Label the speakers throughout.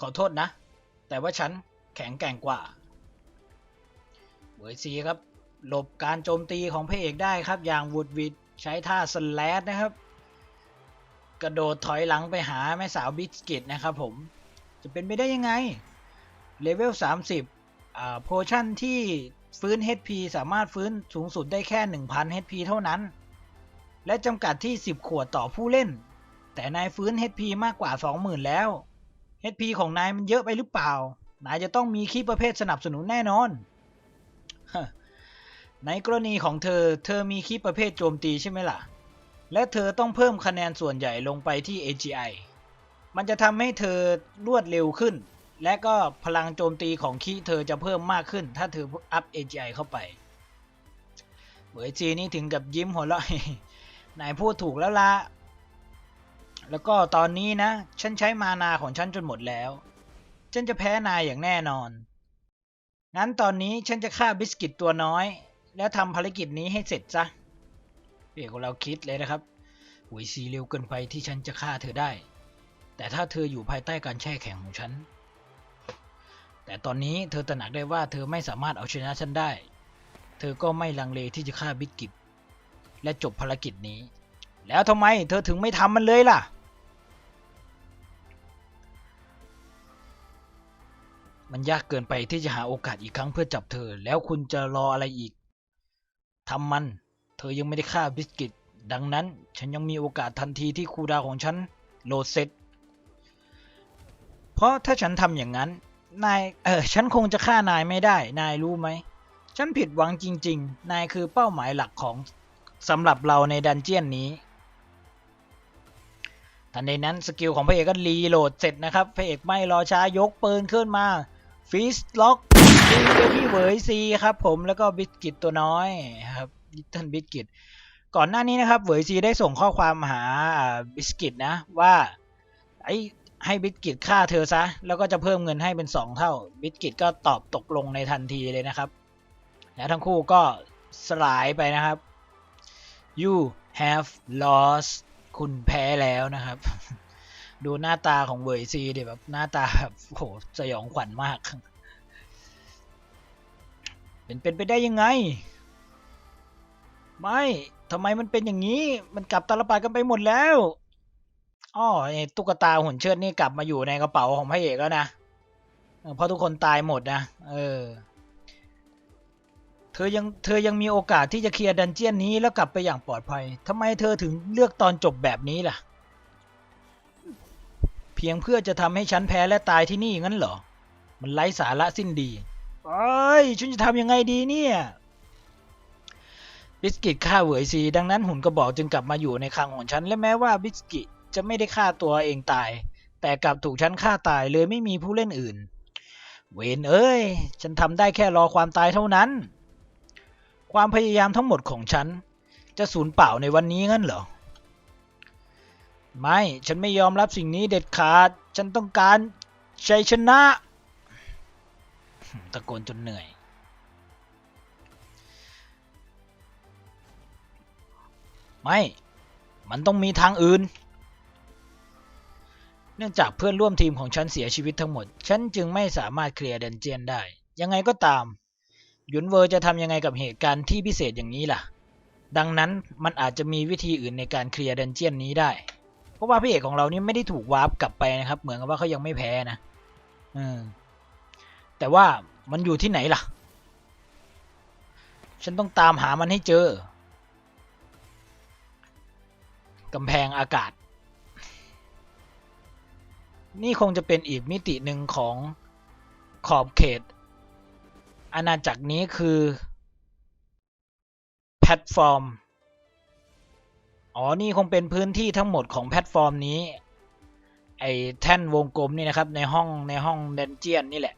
Speaker 1: ขอโทษนะ แต่ว่าฉันแข็งแกร่งกว่าเวอร์ซีครับ หลบการโจมตีของพระเอกได้ครับ อย่างวูดวิดใช้ท่าสแลดนะครับ กระโดดถอยหลังไปหาแม่สาวบิสกิตนะครับผม จะเป็นไปได้ยังไง เลเวล 30อ่าโพชั่นที่ฟื้น HP สามารถฟื้นสูงสุดได้แค่ 1,000 HP เท่านั้น และจำกัดที่ 10 ขวดต่อผู้เล่น แต่นายฟื้น HP มากกว่า 20,000 แล้ว HP ของนายมันเยอะไปหรือเปล่า นายจะต้องมีคีประเภทสนับสนุนแน่นอน ในกรณีของเธอ เธอมีคีประเภทโจมตีใช่ไหมล่ะ และเธอต้องเพิ่มคะแนนส่วนใหญ่ลงไปที่ AGI มันจะทำให้เธอรวดเร็วขึ้น และก็พลังโจมตีของคีเธอจะเพิ่มมากขึ้น ถ้าเธออัพ AGI เข้าไปเบยจีนี่ถึงกับยิ้มหัวเราะนายพูดถูกแล้วละ แล้วก็ตอนนี้นะ ฉันใช้มานาของฉันจนหมดแล้ว ฉันจะแพ้นายอย่างแน่นอน งั้นตอนนี้ฉันจะฆ่าบิสกิตตัวน้อย แล้วทำภารกิจนี้ให้เสร็จซะเอกของเราคิดเลยนะครับหุยซีเร็วเกินไปที่ฉันจะฆ่าเธอได้ แต่ถ้าเธออยู่ภายใต้การแช่แข็งของฉัน แต่ตอนนี้เธอตระหนักได้ว่าเธอไม่สามารถเอาชนะฉันได้ เธอก็ไม่ลังเลที่จะฆ่าบิสกิตและจบภารกิจนี้ แล้วทำไมเธอถึงไม่ทำมันเลยล่ะ มันยากเกินไปที่จะหาโอกาสอีกครั้งเพื่อจับเธอ แล้วคุณจะรออะไรอีกทำมัน เธอยังไม่ได้ฆ่าบิสกิต ดังนั้น ฉันยังมีโอกาสทันทีที่คูดาของฉันโหลดเสร็จ เพราะถ้าฉันทำอย่างนั้น นาย เออ ฉันคงจะฆ่านายไม่ได้ นายรู้ไหม ฉันผิดหวังจริง ๆ นายคือเป้าหมายหลักของสำหรับเราในดันเจียนนี้ทันใดนั้นสกิลของพระเอกก็รีโหลดเสร็จนะครับพระเอกไม่รอช้ายกปืนขึ้นมา ฟิสล็อกยิงไปที่เหวยซีครับผมแล้วก็บิสกิตตัวน้อยครับลิตเติ้ลบิสกิตก่อนหน้านี้นะครับเหวยซีได้ส่งข้อความหาบิสกิตนะว่าไอ้ให้บิสกิตฆ่าเธอซะ แล้วก็จะเพิ่มเงินให้เป็น 2 เท่า บิสกิตก็ตอบตกลงในทันทีเลยนะครับ แล้วทั้งคู่ก็สลายไปนะครับ you have lost คุณแพ้แล้วนะครับ ดูหน้าตาของเวยซีเดี๋ยวแบบหน้าตาแบบโหสยองขวัญมาก เป็นเป็นไปได้ยังไง ไม่ทำไมมันเป็นอย่างนี้ มันกลับตาลปัดกันไปหมดแล้วอ้อไอ้ตุ๊กตาหุ่นเชิดนี่กลับมาอยู่ในกระเป๋าของพระเอกแล้วนะเพราะทุกคนตายหมดนะเออ เธอยังเธอยังมีโอกาสที่จะเคลียร์ดันเจียนนี้แล้วกลับไปอย่างปลอดภัยทำไมเธอถึงเลือกตอนจบแบบนี้ล่ะ พียงเพื่อจะทำให้ฉันแพ้และตายที่นี่งั้นเหรอ มันไร้สาระสิ้นดีเอ้ยฉันจะทำยังไงดีเนี่ยบิสกิตฆ่าเหวยซีดังนั้นหุ่นกระบอกจึงกลับมาอยู่ในคลังของฉันและแม้ว่าบิสกิตจะไม่ได้ฆ่าตัวเองตาย แต่กลับถูกฉันฆ่าตายเลยไม่มีผู้เล่นอื่น เวนเอ้ย ฉันทำได้แค่รอความตายเท่านั้น ความพยายามทั้งหมดของฉัน จะสูญเปล่าในวันนี้งั้นเหรอ ไม่ ฉันไม่ยอมรับสิ่งนี้เด็ดขาด ฉันต้องการชัยชนะ ตะโกนจนเหนื่อย ไม่ มันต้องมีทางอื่น เนื่องจากเพื่อนร่วมทีมของฉันเสียชีวิตทั้งหมด ฉันจึงไม่สามารถเคลียร์เดนเจียนได้ ยังไงก็ตาม หยุนเวอร์จะทำยังไงกับเหตุการณ์ที่พิเศษอย่างนี้ล่ะดังนั้นมันอาจจะมีวิธีอื่นในการเคลียร์ดันเจียนนี้ได้ เพราะว่าพระเอกของเรานี่ไม่ได้ถูกวาร์ปกลับไปนะครับ เหมือนกับว่าเขายังไม่แพ้นะอืมแต่ว่ามันอยู่ที่ไหนล่ะ ฉันต้องตามหามันให้เจอกำแพงอากาศ นี่คงจะเป็นอีกมิติหนึ่งของขอบเขต อาณาจักรนี้คือ แพลตฟอร์ม อ๋อ นี่คงเป็นพื้นที่ทั้งหมดของแพลตฟอร์มนี้ ไอ้แท่นวงกลมนี่นะครับ ในห้องในห้องเดนเจียนนี่แหละ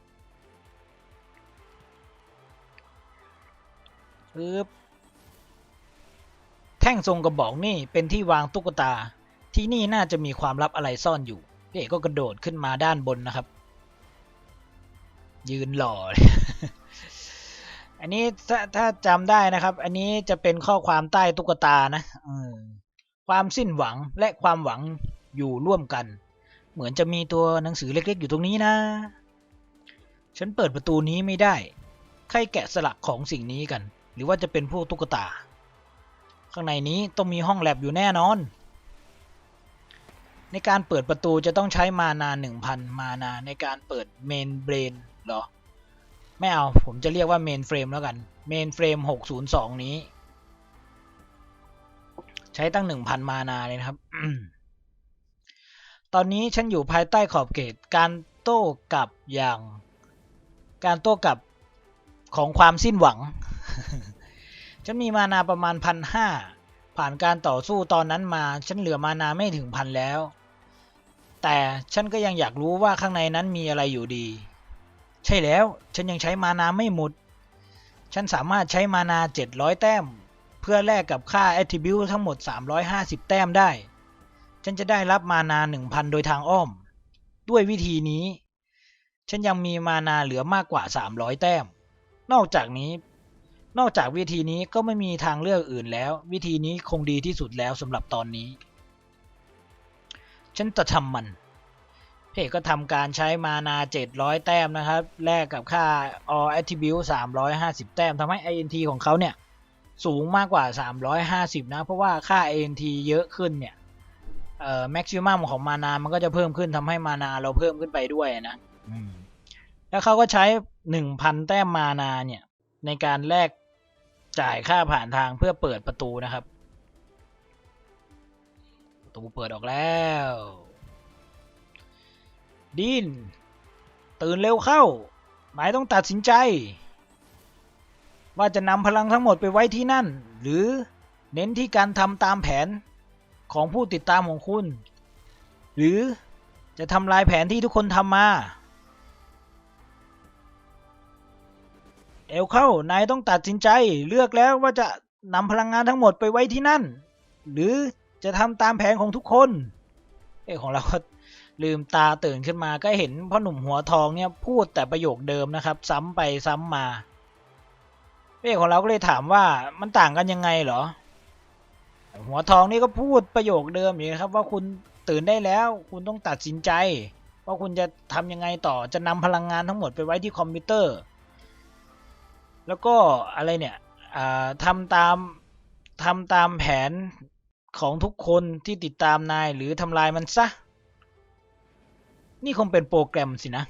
Speaker 1: ปึ๊บแท่งทรงกระบอกนี่เป็นที่วางตุ๊กตา ที่นี่น่าจะมีความลับอะไรซ่อนอยู่พี่เอกก็กระโดดขึ้นมาด้านบนนะครับ ยืนหล่อ อันนี้ถ้าถ้าจำได้นะครับ อันนี้จะเป็นข้อความใต้ตุ๊กตานะอ ความสิ้นหวังและความหวังอยู่ร่วมกัน เหมือนจะมีตัวหนังสือเล็กๆ อยู่ตรงนี้นะ ฉันเปิดประตูนี้ไม่ได้ ใครแกะสลักของสิ่งนี้กัน หรือว่าจะเป็นพวกตุ๊กตา ข้างในนี้ต้องมีห้องแลบอยู่แน่นอน ในการเปิดประตูจะต้องใช้มานา1,000มานาในการเปิดเมนเบรนเหรอ ไม่เอา ผมจะเรียกว่าเมนเฟรมแล้วกัน เมนเฟรม602 นี้ ใช้ตั้ง1,000มานาเลยนะครับ ตอนนี้ฉันอยู่ภายใต้ขอบเขตการโต้กลับอย่าง การโต้กลับของความสิ้นหวัง ฉันมีมานาประมาณพันห้าผ่านการต่อสู้ตอนนั้นมา ฉันเหลือมานาไม่ถึงพันแล้ว แต่ฉันก็ยังอยากรู้ว่าข้างในนั้นมีอะไรอยู่ดี ใช่แล้ว ฉันยังใช้มานาไม่หมด ฉันสามารถใช้มานา700แต้ม เพื่อแลกกับค่า attribute ทั้งหมด 350 แต้มได้ ฉันจะได้รับมานา 1,000 โดยทางอ้อม ด้วยวิธีนี้ ฉันยังมีมานาเหลือมากกว่า 300 แต้ม นอกจากนี้ นอกจากวิธีนี้ก็ไม่มีทางเลือกอื่นแล้ว วิธีนี้คงดีที่สุดแล้วสำหรับตอนนี้ ฉันจะทำมันเพจก็ทำการใช้มานา 700 แต้มนะครับ แลกกับค่า all attribute 350 แต้มทำให้ int ของเขาเนี่ย สูงมากกว่า 350 นะ เพราะว่าค่า int เยอะขึ้นเนี่ยเอ่อ maximum ของมานามันก็จะเพิ่มขึ้นทำให้มานาเราเพิ่มขึ้นไปด้วยนะอืมแล้วเขาก็ใช้ 1,000 แต้มมานาเนี่ย ในการแลกจ่ายค่าผ่านทางเพื่อเปิดประตูนะครับ ประตูเปิดออกแล้ว ดิน ตื่นเร็วเข้า หมายต้องตัดสินใจ ว่าจะนำพลังทั้งหมดไปไว้ที่นั่น หรือเน้นที่การทำตามแผนของผู้ติดตามของคุณ หรือจะทำลายแผนที่ทุกคนทำมา เอลเข้านายต้องตัดสินใจเลือกแล้วว่าจะนำพลังงานทั้งหมดไปไว้ที่นั่น หรือจะทำตามแผนของทุกคน เอ้ของเราก็ลืมตาตื่นขึ้นมาก็เห็นพ่อหนุ่มหัวทองเนี่ยพูดแต่ประโยคเดิมนะครับ ซ้ำไปซ้ำมา เอ้ของเราก็เลยถามว่ามันต่างกันยังไงเหรอ หัวทองนี่ก็พูดประโยคเดิมอยู่นะครับ ว่าคุณตื่นได้แล้วคุณต้องตัดสินใจ ว่าคุณจะทำยังไงต่อจะนำพลังงานทั้งหมดไปไว้ที่คอมพิวเตอร์ แล้วก็อะไรเนี่ยทำตามทำตามแผนของทุกคนที่ติดตามนายหรือทำลายมันซะ นี่คงเป็นโปรแกรมสินะ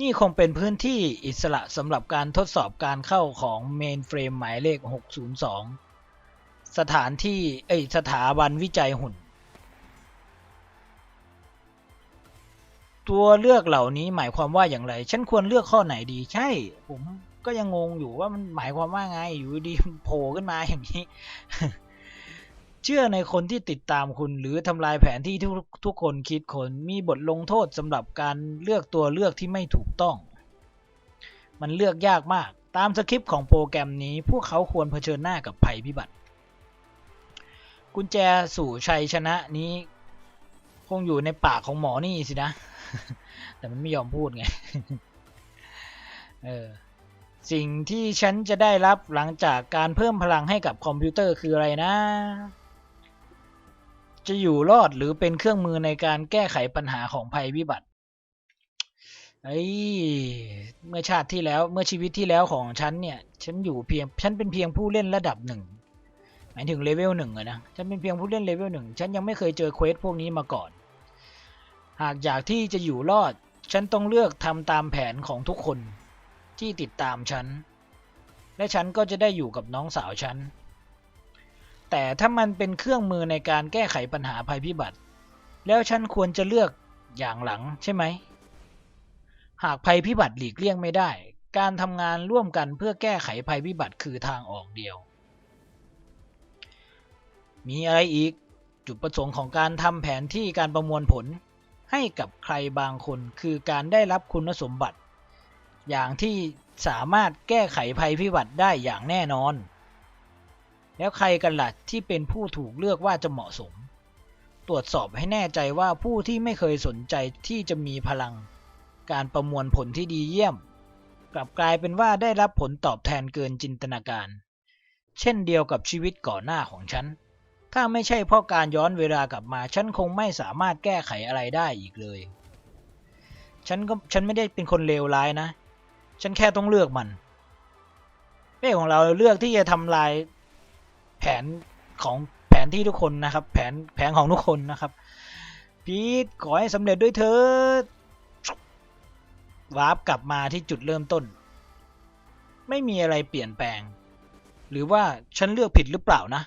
Speaker 1: นี่คงเป็นพื้นที่อิสระสำหรับการทดสอบการเข้าของเมนเฟรมหมายเลข 602 สถานที่เอ้สถาบันวิจัยหุ่น ตัวเลือกเหล่านี้หมายความว่าอย่างไร ฉันควรเลือกข้อไหนดีใช่ ผมก็ยังงงอยู่ว่ามันหมายความว่าไงอยู่ดีโผล่ขึ้นมาอย่างนี้ เชื่อในคนที่ติดตามคุณหรือทำลายแผนที่ทุกทุกคนคิดคนมีบทลงโทษสำหรับการเลือกตัวเลือกที่ไม่ถูกต้อง มันเลือกยากมาก ตามสคริปต์ของโปรแกรมนี้ พวกเขาควรเผชิญหน้ากับภัยพิบัติ กุญแจสู่ชัยชนะนี้ คงอยู่ในปากของหมอนี่สินะ แต่มันไม่ยอมพูดไง เออสิ่งที่ฉันจะได้รับหลังจากการเพิ่มพลังให้กับคอมพิวเตอร์คืออะไรนะ จะอยู่รอดหรือเป็นเครื่องมือในการแก้ไขปัญหาของภัยพิบัติไอ้ยเมื่อชาติที่แล้วเมื่อชีวิตที่แล้วของฉันเนี่ย ฉันอยู่เพียงฉันเป็นเพียงผู้เล่นระดับหนึ่งหมายถึงเลเวลหนึ่งอะนะฉันเป็นเพียงผู้เล่นเลเวลหนึ่งฉันยังไม่เคยเจอเควสพวกนี้มาก่อน หากอยากที่จะอยู่รอด ฉันต้องเลือกทำตามแผนของทุกคนที่ติดตามฉัน และฉันก็จะได้อยู่กับน้องสาวฉัน แต่ถ้ามันเป็นเครื่องมือในการแก้ไขปัญหาภัยพิบัติ แล้วฉันควรจะเลือกอย่างหลังใช่ไหม หากภัยพิบัติหลีกเลี่ยงไม่ได้ การทำงานร่วมกันเพื่อแก้ไขภัยพิบัติคือทางออกเดียว มีอะไรอีก จุดประสงค์ของการทำแผนที่การประมวลผล ให้กับใครบางคนคือการได้รับคุณสมบัติ อย่างที่สามารถแก้ไขภัยพิบัติได้อย่างแน่นอน แล้วใครกันล่ะที่เป็นผู้ถูกเลือกว่าจะเหมาะสม ตรวจสอบให้แน่ใจว่าผู้ที่ไม่เคยสนใจที่จะมีพลัง การประมวลผลที่ดีเยี่ยม กลับกลายเป็นว่าได้รับผลตอบแทนเกินจินตนาการ เช่นเดียวกับชีวิตก่อนหน้าของฉัน ถ้าไม่ใช่เพราะการย้อนเวลากลับมา ฉันคงไม่สามารถแก้ไขอะไรได้อีกเลย ฉันก็ฉันไม่ได้เป็นคนเลวร้ายนะ ฉันแค่ต้องเลือกมันเป้ของเราเลือกที่จะทำลาย แผนของแผนที่ทุกคนนะครับ แผนแผนของทุกคนนะครับพีทขอให้สำเร็จด้วยเถิดวาร์ปกลับมาที่จุดเริ่มต้น ไม่มีอะไรเปลี่ยนแปลง หรือว่าฉันเลือกผิดหรือเปล่านะ